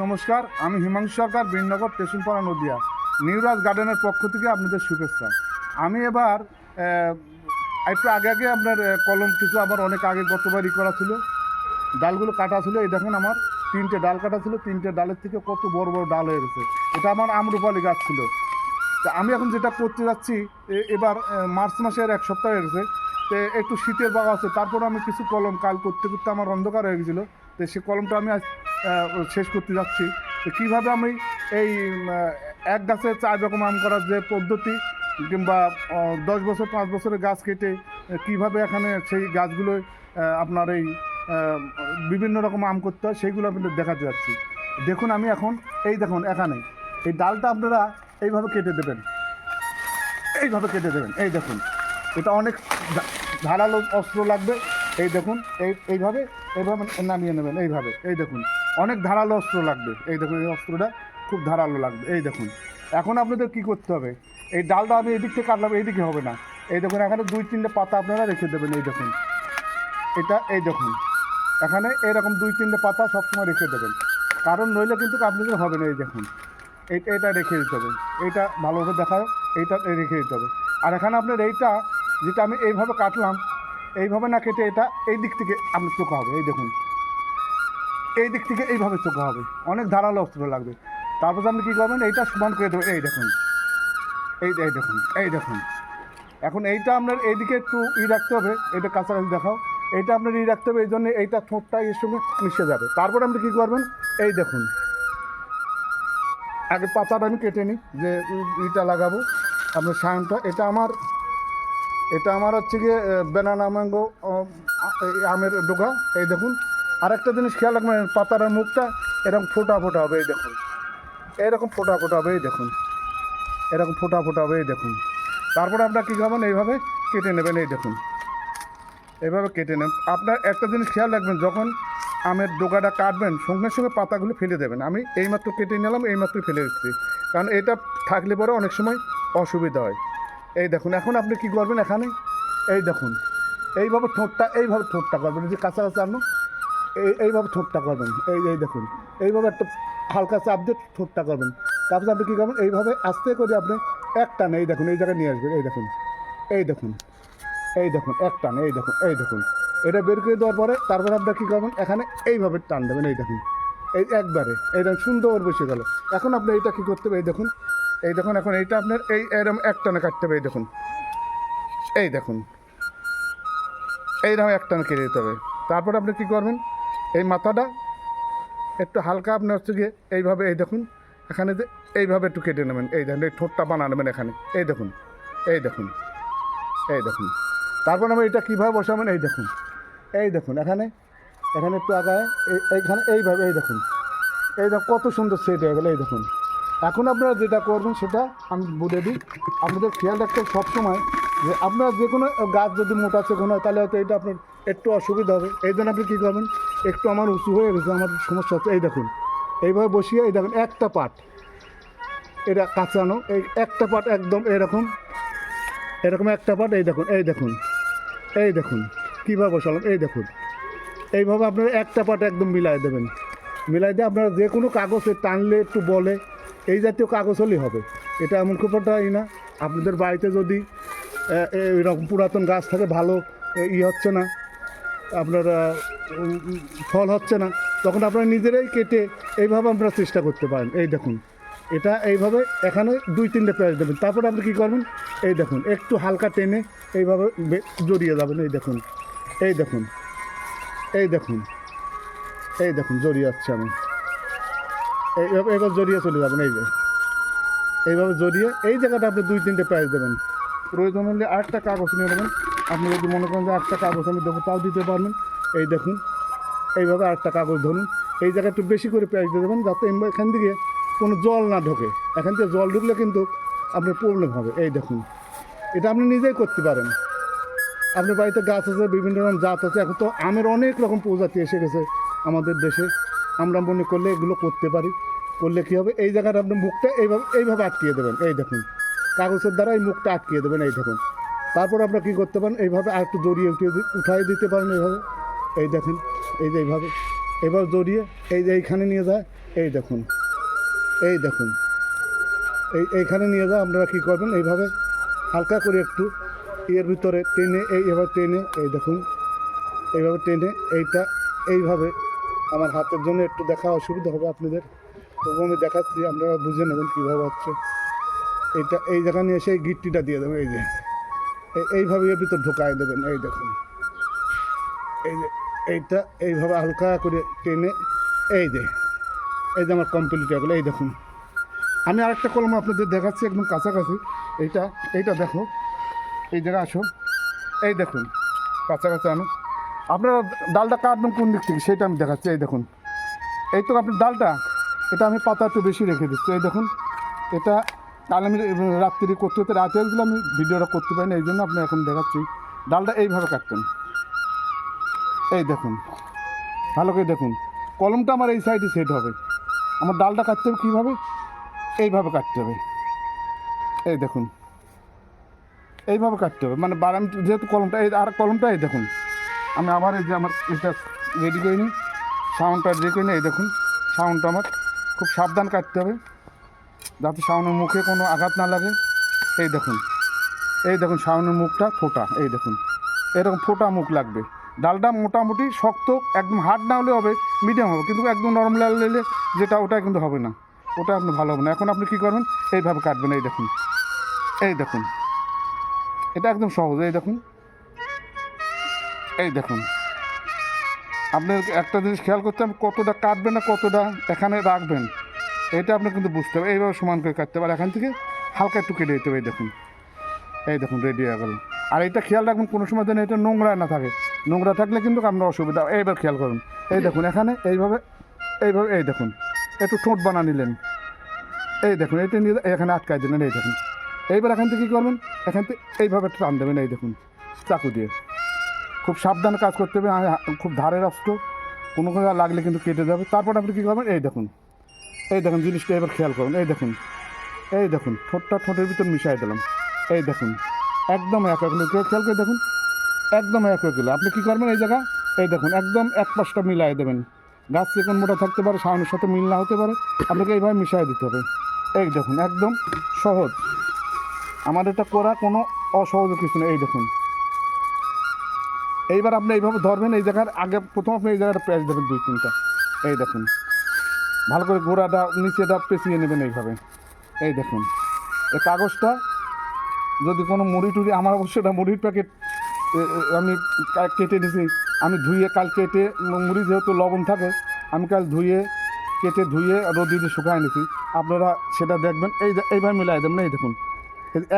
নমস্কার, আমি হিমাংশু সরকার বীরনগর স্টেশনপাড়া নদিয়া। নিউরাজ গার্ডেনের পক্ষ থেকে আপনাদের শুভেচ্ছা। আমি এবার একটু আগে আগে আপনার কলম কিছু আবার অনেক আগে গতবারই করা ছিল। ডালগুলো কাটা ছিল, এই দেখেন আমার, তিনটে ডাল কাটা ছিল, তিনটে ডালের থেকে কত বড় বড় ডাল হয়ে গেছে। এটা আমার আমরুপালি গাছ ছিল। তা আমি এখন যেটা করতে যাচ্ছি এবার মার্চ মাসের এক সপ্তাহ হয়ে গেছে। তো একটু শীতের বাগা আছে, তারপর আমি কিছু কলম, কাল করতে করতে আমার অন্ধকার হয়ে গেছিল। তো সেই কলমটা আমি আজ শেষ করতে যাচ্ছি। কীভাবে আমি এই এক গাছে চার রকম আম করার যে পদ্ধতি কিংবা দশ বছর, পাঁচ বছরের গাছ কেটে কীভাবে এখানে সেই গাছগুলো আপনার এই বিভিন্ন রকম আম করতে হয়, সেইগুলো আপনাদের দেখাতে যাচ্ছি। দেখুন আমি এখন, এই দেখুন, এখানে। এই ডালটা আপনারা এইভাবে কেটে দেবেন। এইভাবে কেটে দেবেন। এই দেখুন, এটা অনেক ধারালো অস্ত্র লাগবে। এই দেখুন, এই, এইভাবে এইভাবে নামিয়ে নেবেন, এইভাবে। এই দেখুন, অনেক ধারালো অস্ত্র লাগবে। এই দেখুন, এই অস্ত্রটা খুব ধারালো লাগবে। এই দেখুন, এখন আপনাদের কি করতে হবে? এই ডালটা আমি এদিক থেকে কাটলাম, এইদিকে হবে না। এই দেখুন, এখানে দুই তিনটে পাতা আপনারা রেখে দেবেন, এই দেখুন। এটা, এই দেখুন, এখানে এরকম দুই তিনটে পাতা সবসময় রেখে দেবেন। কারণ নইলে কিন্তু আপনাদের হবে না, এই দেখুন। এই- এটা রেখে দিতে হবে। এইটা ভালোভাবে দেখায় এইটা রেখে দিতে হবে। আর এখানে আপনার এইটা, যেটা আমি এইভাবে কাটলাম এইভাবে না কেটে এটা এই দিক থেকে আপনার চোখা হবে, এই দেখুন। এই দিক থেকে এইভাবে চোখা হবে। অনেক ধারালো অস্ত্র লাগবে। তারপর আপনি কী করবেন? এইটা সমান করে দেবেন। এই দেখুন। এই এই দেখুন। এই দেখুন। এখন এইটা আপনার এইদিকে একটু ই রাখতে হবে। এটা কাছাকাছি দেখাও। এইটা আপনার ই রাখতে হবে, এই জন্য এইটা ঠোঁটটা এর সঙ্গে মিশে যাবে। তারপর আপনি কী করবেন? এই দেখুন। আগে পাতাটা আমি কেটে নিই, যে ইটা লাগাবো। আপনার সায়নটা, এটা আমার এটা আমার হচ্ছে গিয়ে বেনানা ম্যাঙ্গো আমের ডোকা এই দেখুন। আরেকটা জিনিস খেয়াল রাখবেন, পাতার মুখটা এরকম ফোটা ফোটা হবে, এই দেখুন। এরকম ফোটা ফোটা হবে, এই দেখুন। এরকম ফোটা ফোটা হবে, এই দেখুন। তারপরে আপনার কী করবেন এইভাবে কেটে নেবেন, এই দেখুন। এইভাবে কেটে নেন আপনার একটা জিনিস খেয়াল রাখবেন, যখন আমের ডোকাটা কাটবেন, সঙ্গে সঙ্গে পাতাগুলো ফেলে দেবেন। আমি এইমাত্র কেটে নিলাম এইমাত্র ফেলে দিচ্ছি। কারণ এটা থাকলে পরে অনেক সময় অসুবিধা হয়। এই দেখুন এখন আপনি কি করবেন এখানে এই দেখুন এইভাবে ঠোঁটটা এইভাবে ঠোঁটটা করবেন যে কাঁচা কাঁচা আনো এই এইভাবে ঠোঁটটা করবেন এই এই দেখুন এইভাবে একটা হালকা চাপ দিয়ে ঠোঁটটা করবেন তারপর আপনি কী করবেন এইভাবে আস্তে করে আপনি এক টানে এই দেখুন এই জায়গায় নিয়ে আসবেন এই দেখুন এই দেখুন এই দেখুন এক টান এই দেখুন এই দেখুন এটা বের করে দেওয়ার পরে তারপর আপনার কী করবেন এখানে এইভাবে টান দেবেন এই দেখুন এই একবারে এই দেখুন সুন্দর বসে গেল এখন আপনি এইটা কী করতে হবে এই দেখুন এই দেখুন, এখন এইটা আপনার এই এরকম এক টানে কাটতে হবে, এই দেখুন। এই দেখুন। এইরকম এক টানে কেটে দিতে হবে। তারপর আপনি কী করবেন? এই মাথাটা একটু হালকা আপনার হচ্ছে গিয়ে এইভাবে, এই দেখুন, এখানে যে এইভাবে একটু কেটে নেবেন। এই দেখুন, এই ঠোঁটটা বানা নেবেন এখানে। এই দেখুন এই দেখুন এই দেখুন। তারপর আমি এটা কীভাবে বসাবেন? এই দেখুন এই দেখুন, এখানে এখানে একটু আগায়, এই- এইখানে এইভাবে, এই দেখুন। এই দেখুন, কত সুন্দর সেট হয়ে গেলো, এই দেখুন। এখন আপনারা যেটা করবেন সেটা আমি বলে দিই। আপনাদের খেয়াল রাখতে সবসময় যে আপনার যে কোনো গাছ যদি মোটা চেকন হয়, তাহলে হয়তো এটা আপনার একটু অসুবিধা হবে। এই জন্য আপনি কী করবেন, একটু আমার উঁচু হয়ে গেছে, আমার সমস্যা হচ্ছে। এই দেখুন, এইভাবে বসিয়ে, এই দেখুন, একটা পাট। এটা কাঁচানো, এই একটা পাট একদম এরকম এরকম একটা পাট, এই দেখুন এই দেখুন এই দেখুন, কীভাবে বসালাম, এই দেখুন। এইভাবে আপনারা একটা পাট একদম মিলাই দেবেন। মিলাই দিয়ে আপনারা যে কোনো কাগজে টানলে, একটু বলে এই জাতীয় কাগজ হলেই হবে। এটা এমন খুব একটা না। আপনাদের বাড়িতে যদি এরকম পুরাতন গাছ থাকে, ভালো ই হচ্ছে না। আপনার ফল হচ্ছে না। তখন আপনারা নিজেরাই কেটে এইভাবে আপনারা চেষ্টা করতে পারেন। এই দেখুন, এটা এইভাবে এখানে দুই, তিনটে পেঁয়াজ দেবেন। তারপরে আপনি কী করবেন? এই দেখুন, একটু হালকা টেনে এইভাবে জড়িয়ে যাবেন। এই দেখুন এই দেখুন এই দেখুন এই দেখুন, জড়িয়ে যাচ্ছে আমি এবার- জড়িয়ে চলে যাবেন, এই যে। এইভাবে জড়িয়ে, এই জায়গাটা আপনি দুই, তিনটে পেঁয়াজ দেবেন। প্রয়োজন হলে আরেকটা কাগজ নিয়ে নেবেন। আপনি যদি মনে করেন যে আরেকটা কাগজ আমি দেবো, তাও দিতে পারবেন। এই দেখুন, এইভাবে আরেকটা কাগজ ধরুন। এই জায়গায় একটু বেশি করে পেঁয়াজ দিয়ে দেবেন, যাতে এখান থেকে কোনো জল না ঢোকে। এখান থেকে জল ঢুকলে কিন্তু আপনার প্রবলেম হবে। এই দেখুন, এটা আপনি নিজেই করতে পারেন। আপনার বাড়িতে গাছ আছে, বিভিন্ন রকম জাত আছে। এখন তো আমের অনেক রকম প্রজাতি এসে গেছে আমাদের দেশে। আমরা মনে করলে এগুলো করতে পারি। করলে কী হবে? এই জায়গাটা আপনি মুখটা এইভাবে এইভাবে আটকিয়ে দেবেন। এই দেখুন। কাগজের দ্বারা এই মুখটা আটকিয়ে দেবেন, এই দেখুন। তারপর আপনারা কী করতে পারেন? এইভাবে আর একটু জড়িয়ে উঠিয়ে উঠাই দিতে পারেন এইভাবে। এই দেখুন, এই যে এইভাবে। এবার জড়িয়ে এই যে এইখানে নিয়ে যায়, এই দেখুন। এই দেখুন। এই এইখানে নিয়ে যা আপনারা কী করবেন? এইভাবে হালকা করে একটু এর ভিতরে টেনে এই এভাবে টেনে, এই দেখুন। এইভাবে টেনে এইটা এইভাবে আমার হাতের জন্য একটু দেখা অসুবিধা হবে আপনাদের। তবু আমি দেখাচ্ছি, আপনারা বুঝে নেবেন কীভাবে হচ্ছে। এইটা, এই জায়গা নিয়ে এসে এই গিট্টিটা দিয়ে দেবেন এই যে। এই- এইভাবে এর ভিতর ঢোকায় দেবেন, এই দেখুন। এই যে, এইটা এইভাবে হালকা করে টেনে, এই যে এই যে আমার কমপ্লিট হয়ে গেলো, এই দেখুন। আমি আরেকটা কলম আপনাদের দেখাচ্ছি, একদম কাছাকাছি। এইটা এইটা দেখো। এই জায়গায় আসো। এই দেখুন, কাছাকাছি আনো আপনারা ডালটা কাটবেন কোন দিক থেকে? সেটা আমি দেখাচ্ছি, এই দেখুন। এই তো আপনার ডালটা, এটা আমি পাতা একটু বেশি রেখে দিচ্ছি, এই দেখুন। এটা কাল আমি রাত্রি করতে করতে, রাতে গেলে আমি ভিডিওটা করতে পারি না এই জন্য আপনি এখন দেখাচ্ছি। ডালটা এইভাবে কাটতেন। এই দেখুন, ভালো করে দেখুন। কলমটা আমার এই সাইডে সেট হবে। আমার ডালটা কাটতে হবে কীভাবে? এইভাবে কাটতে হবে। এই দেখুন, এইভাবে কাটতে হবে। মানে বারাম যেহেতু কলমটা, এই আর কলমটা এই দেখুন। আমি আবার এই যে আমার এটা রেডি করে নিই। সাউন্ডটা রেডি করে নিই এই দেখুন সাউন্ডটা আমার খুব সাবধান কাটতে হবে, যাতে শাওনের মুখে কোনো আঘাত না লাগে। এই দেখুন এই দেখুন শাওনের মুখটা ফোটা, এই দেখুন, এরকম ফোটা মুখ লাগবে। ডালটা মোটামুটি শক্ত, একদম হার্ড না হলে হবে মিডিয়াম হবে, কিন্তু একদম নরম লাল নিলে যেটা ওটা কিন্তু হবে না, ওটা আপনি ভালো হবে না। এখন আপনি কী করবেন? এইভাবে কাটবেন, এই দেখুন এই দেখুন, এটা একদম সহজ, এই দেখুন এই দেখুন। আপনার একটা জিনিস খেয়াল করতে হবে, কতটা কাটবেন না কতটা এখানে রাখবেন। এটা আপনি কিন্তু বুঝতে হবে। এইভাবে সমান করে কাটতে আর এখান থেকে হালকা একটু কেটে দিতে হবে, এই দেখুন। এই দেখুন রেডি হয়ে গেল। আর এটা খেয়াল রাখবেন, কোনো সময় যেন এটা নোংরা না থাকে। নোংরা থাকলে কিন্তু আপনার অসুবিধা এইবার খেয়াল করুন। এই দেখুন, এখানে এইভাবে এইভাবে, এই দেখুন। একটু ঠোঁট বানা নিলেন। এই দেখুন, এটা নিয়ে এখানে আটকাই দিলেন, এই দেখুন। এইবার এখান থেকে কী করবেন? এখান থেকে এইভাবে টান দেবেন, এই দেখুন, চাকু দিয়ে। খুব সাবধানে কাজ করতে হবে খুব ধারের অস্ত্র কোনো কোনো লাগলে কিন্তু কেটে যাবে। তারপর আপনি কী করবেন? এই দেখুন। এই দেখুন জিনিসটা, এবার খেয়াল করুন। এই দেখুন। এই দেখুন, ঠোঁটটা ঠোঁটের ভিতর মিশাই দিলাম। এই দেখুন। একদম এক এক কেউ খেয়াল করে দেখুন? একদম এক এক আপনি কী করবেন এই জায়গা? এই দেখুন, একদম এক পাশটা মিলাই দেবেন। গাছ চিকন মোটা থাকতে পারে সাউনের সাথে মিল না হতে পারে, আপনাকে এইভাবে মিশাই দিতে হবে। এই দেখুন, একদম সহজ। আমার এটা করা কোনো অসহজ কিছু নেই এই দেখুন। এইবার আপনি এইভাবে ধরবেন, এই জায়গার আগে প্রথম আপনি এই জায়গাটা প্যাঁচ দেবেন দুই তিনটা। এই দেখুন। ভালো করে গোড়াটা, নিচেটা পেঁচিয়ে নেবেন এইভাবে। এই দেখুন। এই কাগজটা, যদি কোনো মুড়ি টুড়ি, আমার অবশ্য এটা মুড়ির প্যাকেট আমি কেটে নিয়েছি আমি ধুয়ে কাল কেটে, মুড়ি যেহেতু লবণ থাকে, আমি কাল ধুয়ে, কেটে ধুয়ে রোদি দিয়ে শুকায় নিয়েছি আপনারা সেটা দেখবেন। এই এইভাবে মিলাই দেবেন, এই দেখুন।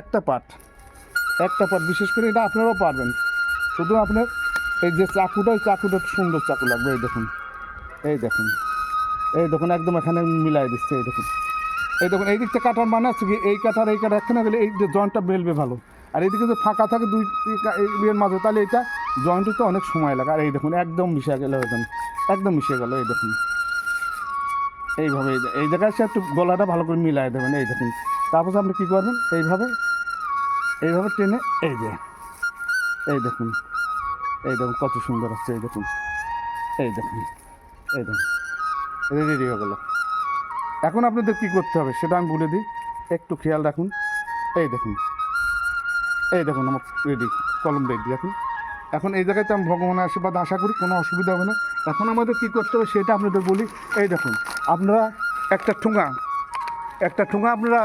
একটা পাট। একটা পাট, বিশেষ করে এটা আপনারাও পারবেন। শুধু আপনার এই যে চাকুটা ওই চাকুটা সুন্দর চাকু লাগবে, এই দেখুন। এই দেখুন। এই দেখুন, একদম এখানে মিলাই দিচ্ছে, এই দেখুন। এই দেখুন, এই দিকটা কাটার মানে আছে কি, এই কাটার এই কাটার, একখানে গেলে এই যে জয়েন্টটা বেলবে ভালো। আর এইদিকে যে ফাঁকা থাকে দুই এই এই ইয়ের মাঝে, তাহলে এটা জয়েন্টে তো অনেক সময় লাগে। আর এই দেখুন, একদম মিশে গেল একদম একদম মিশে গেল, এই দেখুন। এইভাবে, এই এই জায়গায় সে একটু গলাটা ভালো করে মিলাই দেবেন, এই দেখুন। তারপর আপনি কী করবেন? এইভাবে এইভাবে টেনে, এই যে, এই দেখুন। এই দেখুন, কত সুন্দর আসছে এই দেখুন। এই দেখুন এই দেখুন। রেডি হয়ে গেল। এখন আপনাদের কী করতে হবে সেটা আমি বলে দিই। একটু খেয়াল রাখুন। এই দেখুন এই দেখুন, আমার রেডি, কলম রেডি এখন। এখন এই জায়গায় তো আমি ভগবানের আশীর্বাদ আশা করি, কোনো অসুবিধা হবে না। এখন আমাদের কী করতে হবে সেটা আপনাদের বলি। এই দেখুন, আপনারা একটা ঠুঙা একটা ঠুঙা আপনারা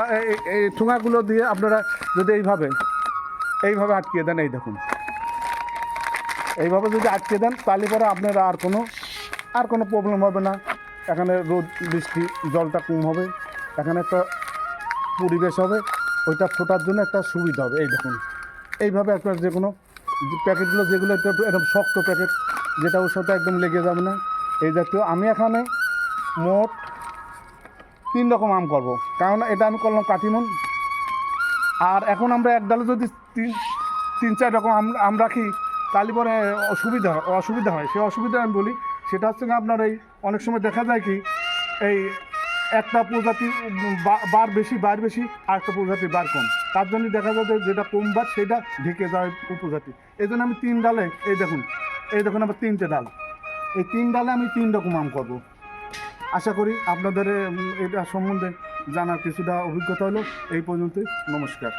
এই ঠুঙাগুলো দিয়ে আপনারা যদি এইভাবে এইভাবে আটকিয়ে দেন, এই দেখুন। এইভাবে যদি আটকে দেন, তাহলে পরে আপনারা আর কোনো আর কোনো প্রবলেম হবে না। এখানে রোদ, বৃষ্টি, জলটা কম হবে। এখানে একটা পরিবেশ হবে। ওইটা ফোটার জন্য একটা সুবিধা হবে। এই দেখুন। এইভাবে একটা যে কোনো প্যাকেটগুলো, যেগুলো একটু একটু একদম শক্ত প্যাকেট, যেটা ওর সাথে একদম লেগে যাবে না। এই জাতীয় আমি এখানে মোট তিন রকম আম করব। কারণ এটা আমি করলাম কাটিমন। আর এখন আমরা এক ডালে যদি তিন তিন, চার রকম আম আম রাখি তাহলে পরে অসুবিধা হয় অসুবিধা হয়। সেই অসুবিধা আমি বলি, সেটা হচ্ছে আপনার এই অনেক সময় দেখা যায় কি, এই একটা প্রজাতি বার বেশি বার বেশি আর একটা প্রজাতি বার কম। তার জন্য দেখা যায় যেটা কম বার, সেটা ঢেকে যায় উপজাতি এই জন্য আমি তিন ডালে, এই দেখুন এই দেখুন আমার তিনটে ডাল। এই তিন ডালে আমি তিন রকম আম করব। আশা করি আপনাদের এটা সম্বন্ধে জানার কিছুটা অভিজ্ঞতা হলো। এই পর্যন্তই, নমস্কার।